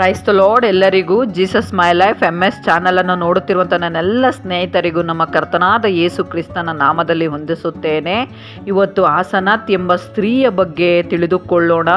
Price Lord ಎಲ್ಲರಿಗೂ Jesus my life M S ಚಾನಲನ್ನು ನೋಡುತ್ತಿರುವಂಥ ನನ್ನೆಲ್ಲ ಸ್ನೇಹಿತರಿಗೂ ನಮ್ಮ ಕರ್ತನಾದ ಯೇಸು ಕ್ರಿಸ್ತನ ನಾಮದಲ್ಲಿ ಹೊಂದಿಸುತ್ತೇನೆ ಇವತ್ತು ಆಸನಾಥ್ ಎಂಬ ಸ್ತ್ರೀಯ ಬಗ್ಗೆ ತಿಳಿದುಕೊಳ್ಳೋಣ.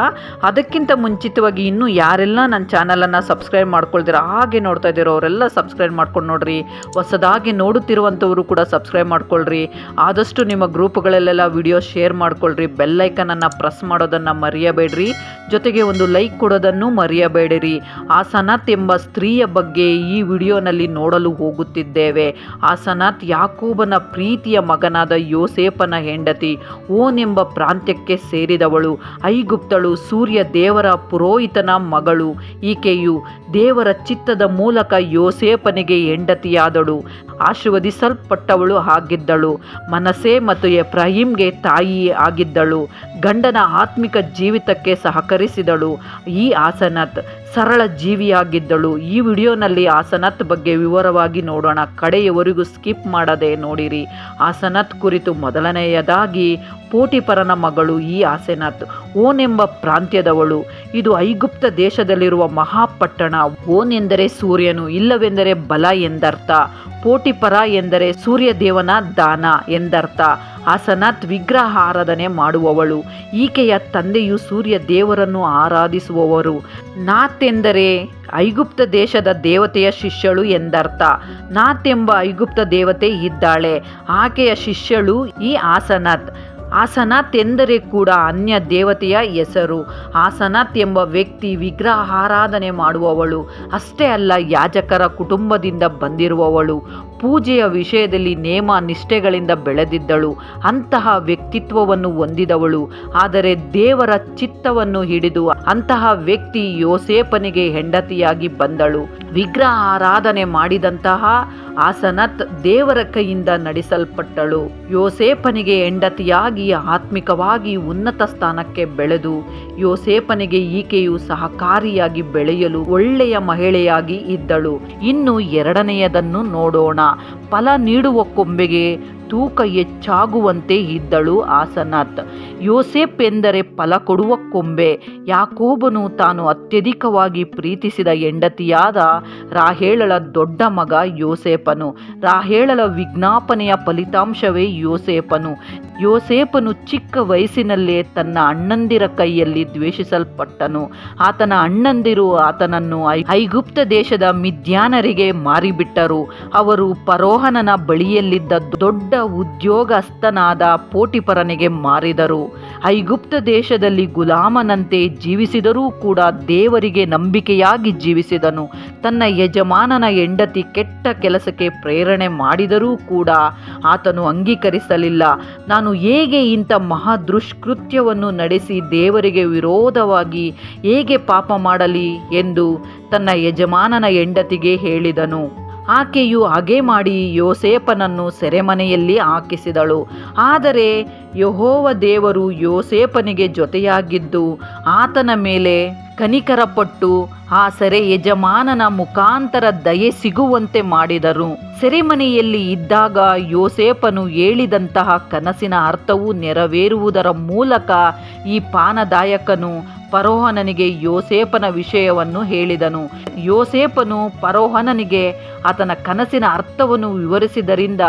ಅದಕ್ಕಿಂತ ಮುಂಚಿತವಾಗಿ ಇನ್ನೂ ಯಾರೆಲ್ಲ ನನ್ನ ಚಾನಲನ್ನು ಸಬ್ಸ್ಕ್ರೈಬ್ ಮಾಡ್ಕೊಳ್ತೀರ ಹಾಗೆ ನೋಡ್ತಾ ಇದ್ದೀರೋ ಅವರೆಲ್ಲ ಸಬ್ಸ್ಕ್ರೈಬ್ ಮಾಡ್ಕೊಂಡು ನೋಡ್ರಿ. ಹೊಸದಾಗಿ ನೋಡುತ್ತಿರುವಂಥವರು ಕೂಡ ಸಬ್ಸ್ಕ್ರೈಬ್ ಮಾಡ್ಕೊಳ್ರಿ. ಆದಷ್ಟು ನಿಮ್ಮ ಗ್ರೂಪ್ಗಳಲ್ಲೆಲ್ಲ ವಿಡಿಯೋ ಶೇರ್ ಮಾಡ್ಕೊಳ್ರಿ. ಬೆಲ್ಲೈಕನನ್ನು ಪ್ರೆಸ್ ಮಾಡೋದನ್ನು ಮರೆಯಬೇಡ್ರಿ. ಜೊತೆಗೆ ಒಂದು ಲೈಕ್ ಕೊಡೋದನ್ನು ಮರೆಯಬೇಡಿರಿ. ಆಸನಾಥ್ ಎಂಬ ಸ್ತ್ರೀಯ ಬಗ್ಗೆ ಈ ವಿಡಿಯೋನಲ್ಲಿ ನೋಡಲು ಹೋಗುತ್ತಿದ್ದೇವೆ. ಆಸನಾಥ್ ಯಾಕೋಬನ ಪ್ರೀತಿಯ ಮಗನಾದ ಯೋಸೇಪನ ಹೆಂಡತಿ ಓನ್ ಎಂಬ ಪ್ರಾಂತ್ಯಕ್ಕೆ ಸೇರಿದವಳು. ಐಗುಪ್ತಳು ಸೂರ್ಯ ದೇವರ ಪುರೋಹಿತನ ಮಗಳು. ಈಕೆಯು ದೇವರ ಚಿತ್ತದ ಮೂಲಕ ಯೋಸೇಪನಿಗೆ ಹೆಂಡತಿಯಾದಳು. ಆಶೀರ್ವದಿಸಲ್ಪಟ್ಟವಳು ಆಗಿದ್ದಳು. ಮನಸೆ ಮತ್ತು ಎಫ್ರಾಹಿಂಗೆ ತಾಯಿ ಆಗಿದ್ದಳು. ಗಂಡನ ಆತ್ಮಿಕ ಜೀವಿತಕ್ಕೆ ಸಹಕರಿಸಿದಳು. ಈ ಆಸನತ್ ಸರಳ ಜೀವಿಯಾಗಿದ್ದಳು. ಈ ವಿಡಿಯೋನಲ್ಲಿ ಆಸನತ್ ಬಗ್ಗೆ ವಿವರವಾಗಿ ನೋಡೋಣ. ಕಡೆಯವರೆಗೂ ಸ್ಕಿಪ್ ಮಾಡದೆ ನೋಡಿರಿ. ಆಸನತ್ ಕುರಿತು ಮೊದಲನೆಯದಾಗಿ ಪೋಟಿಪರನ ಮಗಳು ಈ ಹಾಸನತ್ ಓನ್ ಎಂಬ ಪ್ರಾಂತ್ಯದವಳು. ಇದು ಐಗುಪ್ತ ದೇಶದಲ್ಲಿರುವ ಮಹಾಪಟ್ಟಣ. ಓನ್ ಎಂದರೆ ಸೂರ್ಯನು, ಇಲ್ಲವೆಂದರೆ ಬಲ ಎಂದರ್ಥ. ಪೋಟಿಪರ ಎಂದರೆ ಸೂರ್ಯದೇವನ ದಾನ ಎಂದರ್ಥ. ಆಸನಾಥ್ ವಿಗ್ರಹ ಆರಾಧನೆ ಮಾಡುವವಳು. ಈಕೆಯ ತಂದೆಯು ಸೂರ್ಯ ದೇವರನ್ನು ಆರಾಧಿಸುವವರು. ನಾತೆಂದರೆ ಐಗುಪ್ತ ದೇಶದ ದೇವತೆಯ ಶಿಷ್ಯಳು ಎಂದರ್ಥ. ನಾಥ್ ಎಂಬ ಐಗುಪ್ತ ದೇವತೆ ಇದ್ದಾಳೆ. ಆಕೆಯ ಶಿಷ್ಯಳು ಈ ಆಸನಾಥ್ ಆಸನಾಥ್ ಎಂದರೆ ಕೂಡ ಅನ್ಯ ದೇವತೆಯ ಹೆಸರು. ಆಸನಾಥ್ ಎಂಬ ವ್ಯಕ್ತಿ ವಿಗ್ರಹ ಆರಾಧನೆ ಮಾಡುವವಳು. ಅಷ್ಟೇ ಅಲ್ಲ, ಯಾಜಕರ ಕುಟುಂಬದಿಂದ ಬಂದಿರುವವಳು. ಪೂಜೆಯ ವಿಷಯದಲ್ಲಿ ನೇಮ ನಿಷ್ಠೆಗಳಿಂದ ಬೆಳೆದಿದ್ದಳು. ಅಂತಹ ವ್ಯಕ್ತಿತ್ವವನ್ನು ಹೊಂದಿದವಳು. ಆದರೆ ದೇವರ ಚಿತ್ತವನ್ನು ಹಿಡಿದು ಅಂತಹ ವ್ಯಕ್ತಿ ಯೋಸೇಪನಿಗೆ ಹೆಂಡತಿಯಾಗಿ ಬಂದಳು. ವಿಗ್ರಹ ಆರಾಧನೆ ಮಾಡಿದಂತಹ ಆಸನತ್ ದೇವರ ಕೈಯಿಂದ ನಡೆಸಲ್ಪಟ್ಟಳು. ಯೋಸೇಪನಿಗೆ ಹೆಂಡತಿಯಾಗಿ ಆತ್ಮಿಕವಾಗಿ ಉನ್ನತ ಸ್ಥಾನಕ್ಕೆ ಬೆಳೆದು ಯೋಸೇಪನಿಗೆ ಈಕೆಯು ಸಹಕಾರಿಯಾಗಿ ಬೆಳೆಯಲು ಒಳ್ಳೆಯ ಮಹಿಳೆಯಾಗಿ ಇದ್ದಳು. ಇನ್ನು ಎರಡನೆಯದನ್ನು ನೋಡೋಣ. ಫಲ ನೀಡುವ ಕೊಂಬೆಗೆ ತೂಕ ಹೆಚ್ಚಾಗುವಂತೆ ಇದ್ದಳು ಆಸನಾಥ್ ಯೋಸೆಪ್ ಎಂದರೆ ಫಲ ಕೊಡುವ ಕೊಂಬೆ. ಯಾಕೋಬನು ತಾನು ಅತ್ಯಧಿಕವಾಗಿ ಪ್ರೀತಿಸಿದ ಹೆಂಡತಿಯಾದ ರಾಹೇಳಳ ದೊಡ್ಡ ಮಗ ಯೋಸೇಪನು ರಾಹೇಳಳ ವಿಜ್ಞಾಪನೆಯ ಫಲಿತಾಂಶವೇ ಯೋಸೇಪನು ಯೋಸೇಪನು ಚಿಕ್ಕ ವಯಸ್ಸಿನಲ್ಲೇ ತನ್ನ ಅಣ್ಣಂದಿರ ಕೈಯಲ್ಲಿ ದ್ವೇಷಿಸಲ್ಪಟ್ಟನು. ಆತನ ಅಣ್ಣಂದಿರು ಆತನನ್ನು ಐಗುಪ್ತ ದೇಶದ ಮಿದ್ಯಾನರಿಗೆ ಮಾರಿಬಿಟ್ಟರು. ಅವರು ಪರೋಹನನ ಬಳಿಯಲ್ಲಿದ್ದ ದೊಡ್ಡ ಉದ್ಯೋಗಸ್ಥನಾದ ಪೋಟಿಪರನಿಗೆ ಮಾರಿದರು. ಐಗುಪ್ತ ದೇಶದಲ್ಲಿ ಗುಲಾಮನಂತೆ ಜೀವಿಸಿದರೂ ಕೂಡ ದೇವರಿಗೆ ನಂಬಿಕೆಯಾಗಿ ಜೀವಿಸಿದನು. ತನ್ನ ಯಜಮಾನನ ಹೆಂಡತಿ ಕೆಟ್ಟ ಕೆಲಸಕ್ಕೆ ಪ್ರೇರಣೆ ಮಾಡಿದರೂ ಕೂಡ ಆತನು ಅಂಗೀಕರಿಸಲಿಲ್ಲ. ನಾನು ಹೇಗೆ ಇಂಥ ಮಹಾ ದುಷ್ಕೃತ್ಯವನ್ನು ನಡೆಸಿ ದೇವರಿಗೆ ವಿರೋಧವಾಗಿ ಹೇಗೆ ಪಾಪ ಮಾಡಲಿ ಎಂದು ತನ್ನ ಯಜಮಾನನ ಹೆಂಡತಿಗೆ ಹೇಳಿದನು. ಆಕೆಯು ಹಾಗೆ ಮಾಡಿ ಯೋಸೇಪನನ್ನು ಸೆರೆಮನೆಯಲ್ಲಿ ಹಾಕಿಸಿದಳು. ಆದರೆ ಯಹೋವ ದೇವರು ಯೋಸೇಪನಿಗೆ ಜೊತೆಯಾಗಿದ್ದು ಆತನ ಮೇಲೆ ಕನಿಕರಪಟ್ಟು ಆ ಸೆರೆ ಯಜಮಾನನ ಮುಖಾಂತರ ದಯೆ ಸಿಗುವಂತೆ ಮಾಡಿದರು. ಸೆರೆಮನೆಯಲ್ಲಿ ಇದ್ದಾಗ ಯೋಸೇಪನು ಹೇಳಿದಂತಹ ಕನಸಿನ ಅರ್ಥವು ನೆರವೇರುವುದರ ಮೂಲಕ ಈ ಪಾನದಾಯಕನು ಪರೋಹನನಿಗೆ ಯೋಸೇಪನ ವಿಷಯವನ್ನು ಹೇಳಿದನು. ಯೋಸೇಪನು ಪರೋಹನನಿಗೆ ಆತನ ಕನಸಿನ ಅರ್ಥವನ್ನು ವಿವರಿಸಿದರಿಂದ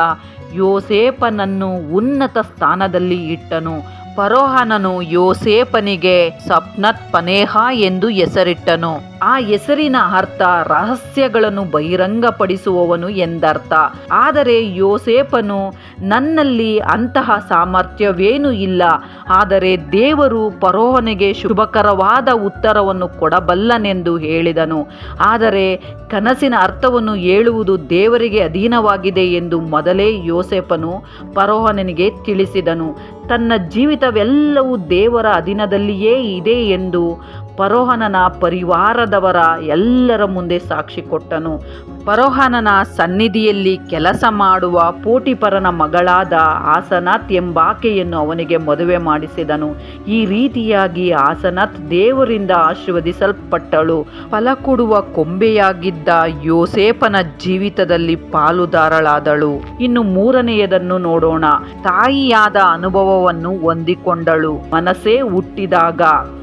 ಯೋಸೇಪನನ್ನು ಉನ್ನತ ಸ್ಥಾನದಲ್ಲಿ ಇಟ್ಟನು. ಫರೋಹನನು ಯೋಸೇಪನಿಗೆ ಸಪ್ನತ್ ಪನೇಹ ಎಂದು ಹೆಸರಿಟ್ಟನು. ಆ ಹೆಸರಿನ ಅರ್ಥ ರಹಸ್ಯಗಳನ್ನು ಬಹಿರಂಗಪಡಿಸುವವನು ಎಂದರ್ಥ. ಆದರೆ ಯೋಸೇಪನು ನನ್ನಲ್ಲಿ ಅಂತಹ ಸಾಮರ್ಥ್ಯವೇನೂ ಇಲ್ಲ. ಆದರೆ ದೇವರು ಪರೋಹನಿಗೆ ಶುಭಕರವಾದ ಉತ್ತರವನ್ನು ಕೊಡಬಲ್ಲನೆಂದು ಹೇಳಿದನು. ಆದರೆ ಕನಸಿನ ಅರ್ಥವನ್ನು ಹೇಳುವುದು ದೇವರಿಗೆ ಅಧೀನವಾಗಿದೆ ಎಂದು ಮೊದಲೇ ಯೋಸೇಪನು ಪರೋಹನಿಗೆ ತಿಳಿಸಿದನು. ತನ್ನ ಜೀವಿತವೆಲ್ಲವೂ ದೇವರ ಅಧೀನದಲ್ಲಿಯೇ ಇದೆ ಎಂದು ಫರೋಹನನ ಪರಿವಾರದವರ ಎಲ್ಲರ ಮುಂದೆ ಸಾಕ್ಷಿ ಕೊಟ್ಟನು. ಪರೋಹನನ ಸನ್ನಿಧಿಯಲ್ಲಿ ಕೆಲಸ ಮಾಡುವ ಪೋಟಿಪರನ ಮಗಳಾದ ಆಸನಾಥ್ ಎಂಬಾಕೆಯನ್ನು ಅವನಿಗೆ ಮದುವೆ ಮಾಡಿಸಿದನು. ಈ ರೀತಿಯಾಗಿ ಆಸನಾಥ್ ದೇವರಿಂದ ಆಶೀರ್ವದಿಸಲ್ಪಟ್ಟಳು. ಫಲ ಕೊಡುವ ಕೊಂಬೆಯಾಗಿದ್ದ ಯೋಸೇಪನ ಜೀವಿತದಲ್ಲಿ ಪಾಲುದಾರಳಾದಳು. ಇನ್ನು ಮೂರನೆಯದನ್ನು ನೋಡೋಣ. ತಾಯಿಯಾದ ಅನುಭವವನ್ನು ಹೊಂದಿಕೊಂಡಳು. ಮನಸ್ಸೇ ಹುಟ್ಟಿದಾಗ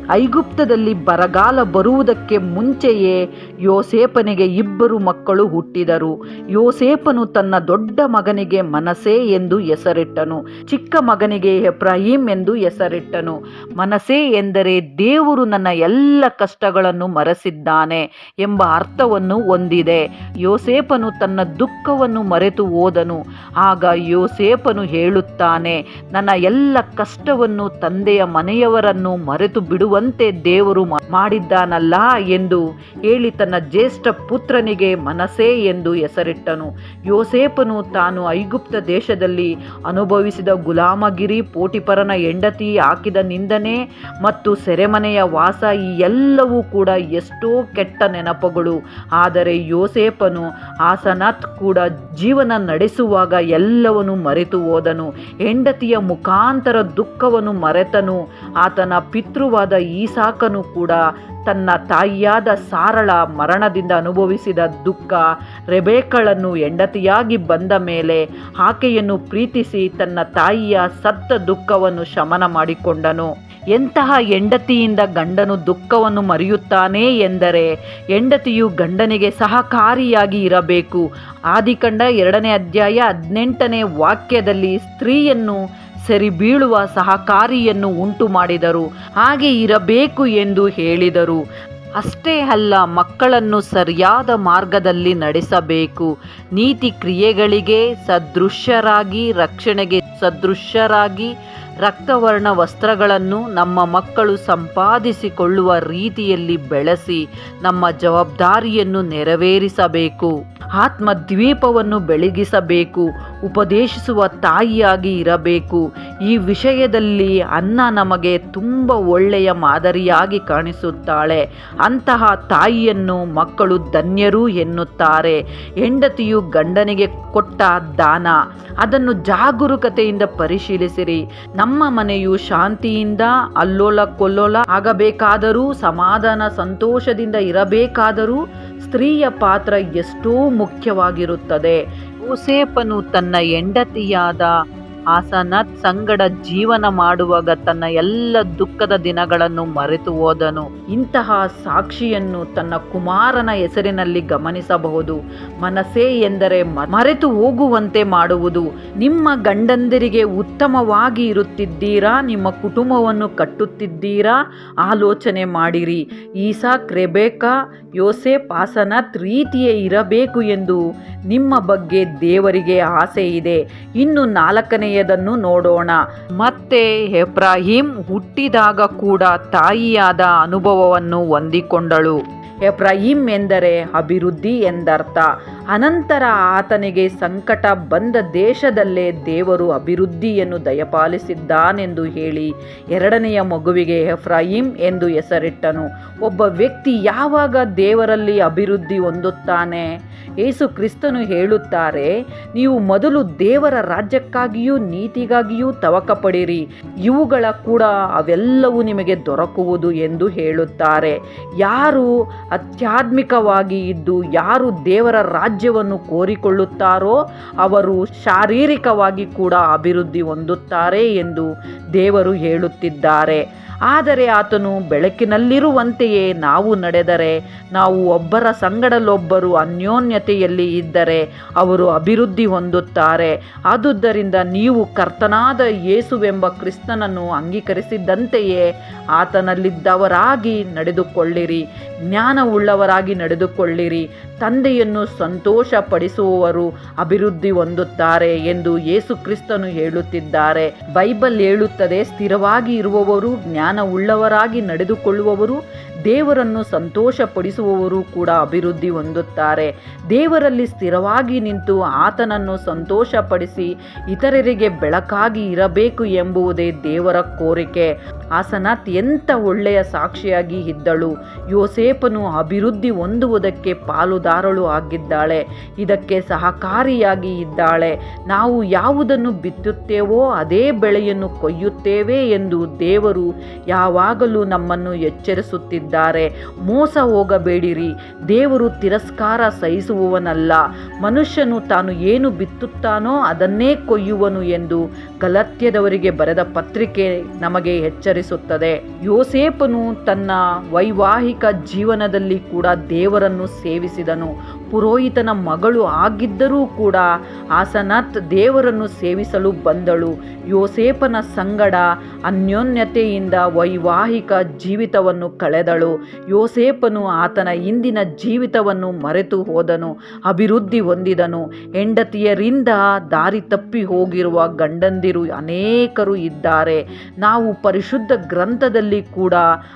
ಐಗುಪ್ತದಲ್ಲಿ ಬರಗಾಲ ಬರುವುದಕ್ಕೆ ಮುಂಚೆಯೇ ಯೋಸೇಪನಿಗೆ ಇಬ್ಬರು ಮಕ್ಕಳು ಹುಟ್ಟಿದರು. ಯೋಸೇಪನು ತನ್ನ ದೊಡ್ಡ ಮಗನಿಗೆ ಮನಸೆ ಎಂದು ಹೆಸರಿಟ್ಟನು. ಚಿಕ್ಕ ಮಗನಿಗೆ ಎಬ್ರಾಹಿಂ ಎಂದು ಹೆಸರಿಟ್ಟನು. ಮನಸೆ ಎಂದರೆ ದೇವರು ನನ್ನ ಎಲ್ಲ ಕಷ್ಟಗಳನ್ನು ಮರೆಸಿದ್ದಾನೆ ಎಂಬ ಅರ್ಥವನ್ನು ಹೊಂದಿದೆ. ಯೋಸೇಪನು ತನ್ನ ದುಃಖವನ್ನು ಮರೆತು ಹೋದನು. ಆಗ ಯೋಸೇಪನು ಹೇಳುತ್ತಾನೆ, ನನ್ನ ಎಲ್ಲ ಕಷ್ಟವನ್ನು ತಂದೆಯ ಮನೆಯವರನ್ನು ಮರೆತು ಬಿಡುವಂತೆ ದೇವರು ಮಾಡಿದ್ದಾನಲ್ಲ ಎಂದು ಹೇಳಿ ತನ್ನ ಜ್ಯೇಷ್ಠ ಪುತ್ರನಿಗೆ ಮನಸೆ ಎಂದು ಹೆಸರಿಟ್ಟನು. ಯೋಸೇಪನು ತಾನು ಐಗುಪ್ತ ದೇಶದಲ್ಲಿ ಅನುಭವಿಸಿದ ಗುಲಾಮಗಿರಿ ಪೋಟಿಪರನ ಹೆಂಡತಿ ಹಾಕಿದ ನಿಂದನೆ ಮತ್ತು ಸೆರೆಮನೆಯ ವಾಸ ಈ ಎಲ್ಲವೂ ಕೂಡ ಎಷ್ಟೋ ಕೆಟ್ಟ ನೆನಪುಗಳು. ಆದರೆ ಯೋಸೇಪನು ಆಸನಾಥ್ ಕೂಡ ಜೀವನ ನಡೆಸುವಾಗ ಎಲ್ಲವನ್ನು ಮರೆತು ಹೋದನು. ಹೆಂಡತಿಯ ಮುಖಾಂತರ ದುಃಖವನ್ನು ಮರೆತನು. ಆತನ ಪಿತೃವಾದ ಈಸಾಕನು ಕೂಡ ತನ್ನ ತಾಯಿಯಾದ ಸಾರಳ ಮರಣದಿಂದ ಅನುಭವಿಸಿದ ದುಃಖ, ರೆಬೇಕಳನ್ನು ಹೆಂಡತಿಯಾಗಿ ಬಂದ ಮೇಲೆ ಆಕೆಯನ್ನು ಪ್ರೀತಿಸಿ ತನ್ನ ತಾಯಿಯ ಸತ್ತ ದುಃಖವನ್ನು ಶಮನ ಮಾಡಿಕೊಂಡನು. ಎಂತಹ ಹೆಂಡತಿಯಿಂದ ಗಂಡನು ದುಃಖವನ್ನು ಮರೆಯುತ್ತಾನೆ ಎಂದರೆ ಹೆಂಡತಿಯು ಗಂಡನಿಗೆ ಸಹಕಾರಿಯಾಗಿ ಇರಬೇಕು. ಆದಿಕಂಡ ಎರಡನೇ ಅಧ್ಯಾಯ ಹದಿನೆಂಟನೇ ವಾಕ್ಯದಲ್ಲಿ ಸ್ತ್ರೀಯನ್ನು ಸರಿ ಬೀಳುವ ಸಹಕಾರಿಯನ್ನು ಉಂಟು ಮಾಡಿದರು. ಹಾಗೆ ಇರಬೇಕು ಎಂದು ಹೇಳಿದರು. ಅಷ್ಟೇ ಅಲ್ಲ, ಮಕ್ಕಳನ್ನು ಸರಿಯಾದ ಮಾರ್ಗದಲ್ಲಿ ನಡೆಸಬೇಕು. ನೀತಿ ಕ್ರಿಯೆಗಳಿಗೆ ಸದೃಶ್ಯರಾಗಿ, ರಕ್ಷಣೆಗೆ ಸದೃಶ್ಯರಾಗಿ ರಕ್ತವರ್ಣ ವಸ್ತ್ರಗಳನ್ನು ನಮ್ಮ ಮಕ್ಕಳು ಸಂಪಾದಿಸಿಕೊಳ್ಳುವ ರೀತಿಯಲ್ಲಿ ಬೆಳೆಸಿ ನಮ್ಮ ಜವಾಬ್ದಾರಿಯನ್ನು ನೆರವೇರಿಸಬೇಕು, ಆತ್ಮದ್ವೀಪವನ್ನು ಬೆಳಗಿಸಬೇಕು, ಉಪದೇಶಿಸುವ ತಾಯಿಯಾಗಿ ಇರಬೇಕು. ಈ ವಿಷಯದಲ್ಲಿ ಅನ್ನ ನಮಗೆ ತುಂಬ ಒಳ್ಳೆಯ ಮಾದರಿಯಾಗಿ ಕಾಣಿಸುತ್ತಾಳೆ. ಅಂತಹ ತಾಯಿಯನ್ನು ಮಕ್ಕಳು ಧನ್ಯರು ಎನ್ನುತ್ತಾರೆ. ಹೆಂಡತಿಯು ಗಂಡನಿಗೆ ಕೊಟ್ಟ ದಾನ, ಅದನ್ನು ಜಾಗರೂಕತೆಯಿಂದ ಪರಿಶೀಲಿಸಿರಿ. ನಮ್ಮ ಮನೆಯು ಶಾಂತಿಯಿಂದ ಅಲ್ಲೋಲ ಕೊಲ್ಲೋಲ ಆಗಬೇಕಾದರೂ, ಸಮಾಧಾನ ಸಂತೋಷದಿಂದ ಇರಬೇಕಾದರೂ ಸ್ತ್ರೀಯ ಪಾತ್ರ ಎಷ್ಟೋ ಮುಖ್ಯವಾಗಿರುತ್ತದೆ. ಯೋಸೇಪನು ತನ್ನ ಹೆಂಡತಿಯಾದ ಆಸನತ್ ಸಂಗಡ ಜೀವನ ಮಾಡುವಾಗ ತನ್ನ ಎಲ್ಲ ದುಃಖದ ದಿನಗಳನ್ನು ಮರೆತು ಹೋದನು. ಇಂತಹ ಸಾಕ್ಷಿಯನ್ನು ತನ್ನ ಕುಮಾರನ ಹೆಸರಿನಲ್ಲಿ ಗಮನಿಸಬಹುದು. ಮನಸ್ಸೇ ಎಂದರೆ ಮರೆತು ಹೋಗುವಂತೆ ಮಾಡುವುದು. ನಿಮ್ಮ ಗಂಡಂದಿರಿಗೆ ಉತ್ತಮವಾಗಿ ಇರುತ್ತಿದ್ದೀರಾ? ನಿಮ್ಮ ಕುಟುಂಬವನ್ನು ಕಟ್ಟುತ್ತಿದ್ದೀರಾ? ಆಲೋಚನೆ ಮಾಡಿರಿ. ಈಸಾ ಕ್ರೆಬೇಕಾ ಯೋಸೆಫ್, ಆಸನತ್ ರೀತಿಯೇ ಇರಬೇಕು ಎಂದು ನಿಮ್ಮ ಬಗ್ಗೆ ದೇವರಿಗೆ ಆಸೆ ಇದೆ ಇನ್ನು ನಾಲ್ಕನೆಯದನ್ನು ನೋಡೋಣ. ಮತ್ತೆ ಎಬ್ರಾಹಿಂ ಹುಟ್ಟಿದಾಗ ಕೂಡ ತಾಯಿಯಾದ ಅನುಭವವನ್ನು ಹೊಂದಿಕೊಂಡಳು. ಎಬ್ರಾಹಿಂ ಎಂದರೆ ಅಭಿವೃದ್ಧಿ ಎಂದರ್ಥ. ಅನಂತರ ಆತನಿಗೆ ಸಂಕಟ ಬಂದ ದೇಶದಲ್ಲೇ ದೇವರು ಅಭಿವೃದ್ಧಿಯನ್ನು ದಯಪಾಲಿಸಿದ್ದಾನೆಂದು ಹೇಳಿ ಎರಡನೆಯ ಮಗುವಿಗೆ ಎಫ್ರಾಹಿಂ ಎಂದು ಹೆಸರಿಟ್ಟನು. ಒಬ್ಬ ವ್ಯಕ್ತಿ ಯಾವಾಗ ದೇವರಲ್ಲಿ ಅಭಿವೃದ್ಧಿ ಹೊಂದುತ್ತಾನೆ? ಏಸು ಕ್ರಿಸ್ತನು ಹೇಳುತ್ತಾರೆ, ನೀವು ಮೊದಲು ದೇವರ ರಾಜ್ಯಕ್ಕಾಗಿಯೂ ನೀತಿಗಾಗಿಯೂ ತವಕ ಪಡಿರಿ ಇವುಗಳ ಕೂಡ ಅವೆಲ್ಲವೂ ನಿಮಗೆ ದೊರಕುವುದು ಎಂದು ಹೇಳುತ್ತಾರೆ. ಯಾರು ಆಧ್ಯಾತ್ಮಿಕವಾಗಿ ಇದ್ದು, ಯಾರು ದೇವರ ರಾಜ್ಯವನ್ನು ಕೋರಿಕೊಳ್ಳುತ್ತಾರೋ ಅವರು ಶಾರೀರಿಕವಾಗಿ ಕೂಡ ಅಭಿವೃದ್ಧಿ ಹೊಂದುತ್ತಾರೆ ಎಂದು ದೇವರು ಹೇಳುತ್ತಿದ್ದಾರೆ. ಆದರೆ ಆತನು ಬೆಳಕಿನಲ್ಲಿರುವಂತೆಯೇ ನಾವು ನಡೆದರೆ, ನಾವು ಒಬ್ಬರ ಸಂಗಡಲೊಬ್ಬರು ಅನ್ಯೋನ್ಯತೆಯಲ್ಲಿ ಇದ್ದರೆ ಅವರು ಅಭಿವೃದ್ಧಿ ಹೊಂದುತ್ತಾರೆ. ಆದುದರಿಂದ ನೀವು ಕರ್ತನಾದ ಯೇಸುವೆಂಬ ಕ್ರಿಸ್ತನನ್ನು ಅಂಗೀಕರಿಸಿದ್ದಂತೆಯೇ ಆತನಲ್ಲಿದ್ದವರಾಗಿ ನಡೆದುಕೊಳ್ಳಿರಿ, ಜ್ಞಾನವುಳ್ಳವರಾಗಿ ನಡೆದುಕೊಳ್ಳಿರಿ, ತಂದೆಯನ್ನು ಸಂತೋಷಪಡಿಸುವವರು ಅಭಿವೃದ್ಧಿ ಹೊಂದುತ್ತಾರೆ ಎಂದು ಯೇಸು ಕ್ರಿಸ್ತನು ಹೇಳುತ್ತಿದ್ದಾರೆ. ಬೈಬಲ್ ಹೇಳುತ್ತದೆ, ಸ್ಥಿರವಾಗಿ ಇರುವವರು ಜ್ಞಾನವುಳ್ಳವರಾಗಿ ನಡೆದುಕೊಳ್ಳುವವರು, ದೇವರನ್ನು ಸಂತೋಷಪಡಿಸುವವರು ಕೂಡ ಅಭಿವೃದ್ಧಿ ಹೊಂದುತ್ತಾರೆ. ದೇವರಲ್ಲಿ ಸ್ಥಿರವಾಗಿ ನಿಂತು ಆತನನ್ನು ಸಂತೋಷಪಡಿಸಿ ಇತರರಿಗೆ ಬೆಳಕಾಗಿ ಇರಬೇಕು ಎಂಬುವುದೇ ದೇವರ ಕೋರಿಕೆ. ಆಸನಾಥ್ ಎಂಥ ಒಳ್ಳೆಯ ಸಾಕ್ಷಿಯಾಗಿ ಇದ್ದಳು. ಯೋಸೇಪನು ಅಭಿವೃದ್ಧಿ ಹೊಂದುವುದಕ್ಕೆ ಪಾಲುದಾರಳು ಆಗಿದ್ದಾಳೆ. ಇದಕ್ಕೆ ಸಹಕಾರಿಯಾಗಿ ಇದ್ದಾಳೆ. ನಾವು ಯಾವುದನ್ನು ಬಿತ್ತುತ್ತೇವೋ ಅದೇ ಬೆಳೆಯನ್ನು ಕೊಯ್ಯುತ್ತೇವೆ ಎಂದು ದೇವರು ಯಾವಾಗಲೂ ನಮ್ಮನ್ನು ಎಚ್ಚರಿಸುತ್ತಿದ್ದಾರೆ. ಮೋಸ ಹೋಗಬೇಡಿರಿ. ದೇವರು ತಿರಸ್ಕಾರ ಸಹಿಸುವವನಲ್ಲ. ಮನುಷ್ಯನು ತಾನು ಏನು ಬಿತ್ತುತ್ತಾನೋ ಅದನ್ನೇ ಕೊಯ್ಯುವನು ಎಂದು ಗಲತ್ಯದವರಿಗೆ ಬರೆದ ಪತ್ರಿಕೆ ನಮಗೆ ಎಚ್ಚರಿಸುತ್ತದೆ ಯೋಸೇಪನು ತನ್ನ ವೈವಾಹಿಕ ಜೀವನದಲ್ಲಿ ಕೂಡ ದೇವರನ್ನು ಸೇವಿಸಿದನು. ಪುರೋಹಿತನ ಮಗಳು ಆಗಿದ್ದರೂ ಕೂಡ ಆಸನತ್ ದೇವರನ್ನು ಸೇವಿಸಲು ಬಂದಳು. ಯೋಸೇಪನ ಸಂಗಡ ಅನ್ಯೋನ್ಯತೆಯಿಂದ ವೈವಾಹಿಕ ಜೀವಿತವನ್ನು ಕಳೆದಳು. ಯೋಸೇಪನು ಆತನ ಇಂದಿನ ಜೀವಿತವನ್ನು ಮರೆತು ಹೋದನು, ಅಭಿವೃದ್ಧಿ ಹೊಂದಿದನು. ಹೆಂಡತಿಯರಿಂದ ದಾರಿ ತಪ್ಪಿ ಹೋಗಿರುವ ಗಂಡಂದಿರು ಅನೇಕರು ಇದ್ದಾರೆ. ನಾವು ಪರಿಶುದ್ಧ ಗ್ರಂಥದಲ್ಲಿ ಕೂಡ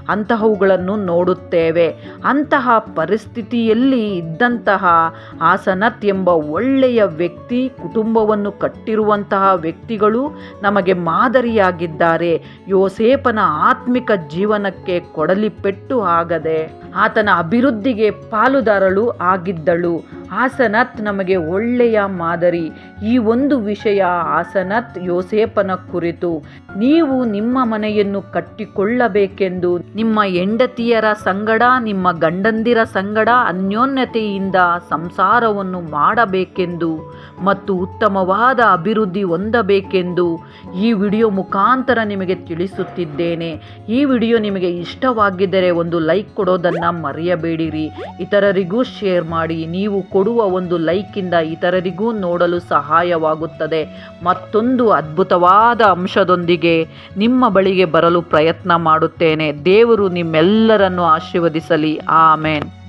ಅಂತಹವುಗಳನ್ನು ನೋಡುತ್ತೇವೆ. ಅಂತಹ ಪರಿಸ್ಥಿತಿಯಲ್ಲಿ ಇದ್ದಂತಹ ಆಸನತ್ ಎಂಬ ಒಳ್ಳೆಯ ವ್ಯಕ್ತಿ, ಕುಟುಂಬವನ್ನು ಕಟ್ಟಿರುವಂತಹ ವ್ಯಕ್ತಿಗಳು ನಮಗೆ ಮಾದರಿಯಾಗಿದ್ದಾರೆ. ಯೋಸೇಪನ ಆತ್ಮಿಕ ಜೀವನಕ್ಕೆ ಕೊಡಲಿ ಪೆಟ್ಟು ಆಗದೆ ಆತನ ಅಭಿವೃದ್ಧಿಗೆ ಪಾಲುದಾರಳು ಆಗಿದ್ದಳು. ಆಸನತ್ ನಮಗೆ ಒಳ್ಳೆಯ ಮಾದರಿ. ಈ ಒಂದು ವಿಷಯ ಆಸನತ್ ಯೋಸೇಪನ ಕುರಿತು. ನೀವು ನಿಮ್ಮ ಮನೆಯನ್ನು ಕಟ್ಟಿಕೊಳ್ಳಬೇಕೆಂದು ನಿಮ್ಮ ಹೆಂಡತಿಯರ ಸಂಗಡ, ನಿಮ್ಮ ಗಂಡಂದಿರ ಸಂಗಡ ಅನ್ಯೋನ್ಯತೆಯಿಂದ ಸಂಸಾರವನ್ನು ಮಾಡಬೇಕೆಂದು ಮತ್ತು ಉತ್ತಮವಾದ ಅಭಿವೃದ್ಧಿ ಹೊಂದಬೇಕೆಂದು ಈ ವಿಡಿಯೋ ಮುಖಾಂತರ ನಿಮಗೆ ತಿಳಿಸುತ್ತಿದ್ದೇನೆ. ಈ ವಿಡಿಯೋ ನಿಮಗೆ ಇಷ್ಟವಾಗಿದ್ದರೆ ಒಂದು ಲೈಕ್ ಕೊಡೋದನ್ನು ಮರೆಯಬೇಡಿರಿ. ಇತರರಿಗೂ ಶೇರ್ ಮಾಡಿ. ನೀವು ಕೊಡುವ ಒಂದು ಲೈಕಿಂದ ಇತರರಿಗೂ ನೋಡಲು ಸಹಾಯವಾಗುತ್ತದೆ. ಮತ್ತೊಂದು ಅದ್ಭುತವಾದ ಅಂಶದೊಂದಿಗೆ ನಿಮ್ಮ ಬಳಿಗೆ ಬರಲು ಪ್ರಯತ್ನ ಮಾಡುತ್ತೇನೆ. ದೇವರು ನಿಮ್ಮೆಲ್ಲರನ್ನು ಆಶೀರ್ವದಿಸಲಿ. ಆಮೇನ್.